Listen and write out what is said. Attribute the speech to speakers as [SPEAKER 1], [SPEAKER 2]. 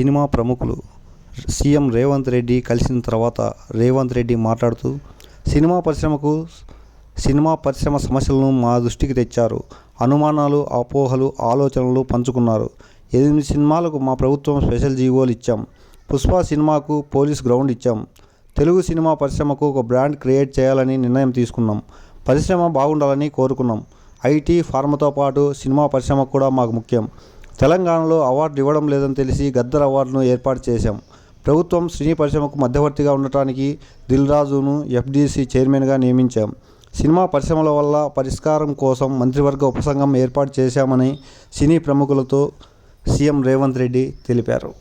[SPEAKER 1] Cinema ప్రముఖులు CM Revanth Reddy కలిసిన తర్వాత రేవంత్ రెడ్డి మాట్లాడుతూ సినిమా పరిశ్రమకు సినిమా పరిశ్రమ సమస్యలను మా దృష్టికి తెచ్చారు. అనుమానాలు అపోహలు ఆలోచనలు పంచుకున్నారు. ఎనిమిది సినిమాలకు మా ప్రభుత్వం స్పెషల్ జీవోలు ఇచ్చాం. పుష్ప సినిమాకు పోలీస్ గ్రౌండ్ ఇచ్చాం. తెలుగు సినిమా పరిశ్రమకు ఒక బ్రాండ్ క్రియేట్ చేయాలని నిర్ణయం తీసుకున్నాం. పరిశ్రమ బాగుండాలని కోరుకున్నాం. ఐటీ ఫార్మతో పాటు సినిమా పరిశ్రమ కూడా మాకు ముఖ్యం. తెలంగాణలో అవార్డు ఇవ్వడం లేదని తెలిసి గద్దర్ అవార్డును ఏర్పాటు చేశాం. ప్రభుత్వం సినీ పరిశ్రమకు మధ్యవర్తిగా ఉండటానికి దిల్ రాజును ఎఫ్డీసీ చైర్మన్గా నియమించాం. సినిమా పరిశ్రమల వల్ల పరిష్కారం కోసం మంత్రివర్గ ఉపసంఘం ఏర్పాటు చేశామని సినీ ప్రముఖులతో సీఎం రేవంత్ రెడ్డి తెలిపారు.